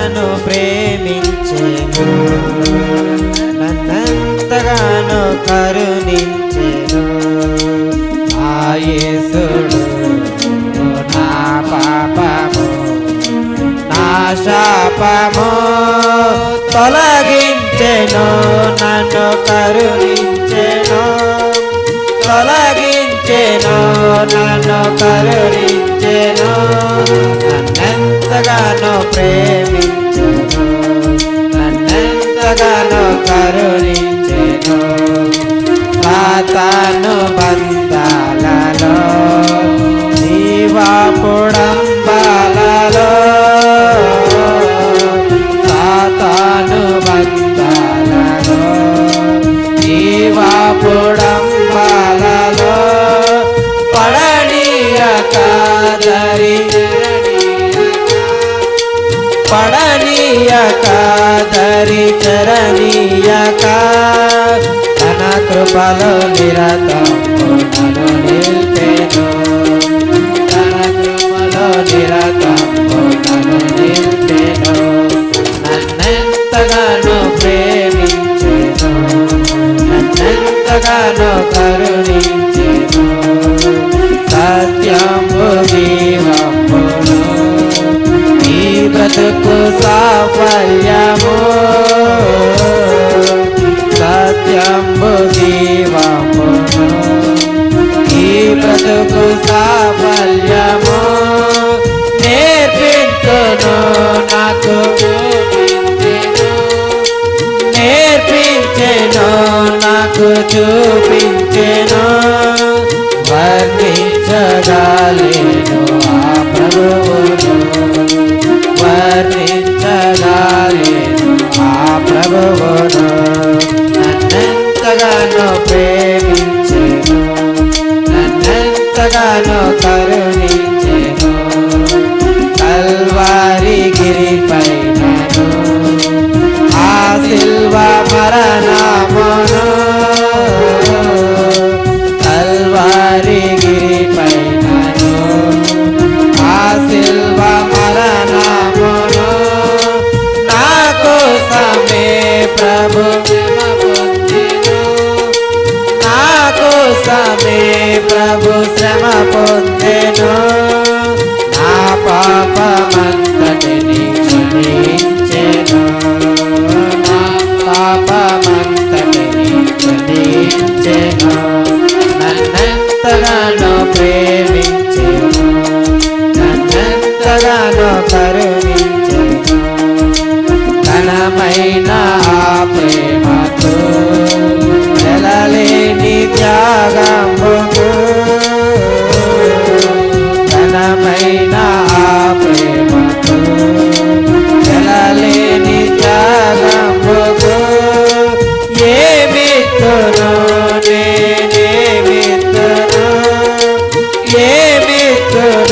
నన్ను ప్రేమించేను. నన్నంతగాను కరుణించేను. ఆయేసుడు నా పాపము నా శాపము తొలగించెను. నన్ను కరుణించెను తొలగించెను. నన్ను కరుణి సాతాను బంధాలలో జీవాపుడంబాలలో సాతాను బంధాలలో జీవాపుడంబాలలో పడనీయక దరి పడనీయక దరి చరణీయక తన కృపలో నిరతము నన్ను నిల్పెను తన కృపలో నిరతము నన్ను నిల్పెను నన్నెంతగానో ప్రేమించెను నన్నెంతగానో కరుణించెను సత్యము ఈ బ్రతుకు సాఫల్యము. సత్యము బ్రతుకు సాఫల్యము నేర్పించును నాకు నేర్పించెను నాకు చూపించెను. వర్ణించగాలేను ఆ ప్రభువును. వర్ణించగాలేను ఆ ప్రభువును. కోసమే ప్రభు శ్రమ పొందెను. నా కోసమే ప్రభు శ్రమ పొంది good.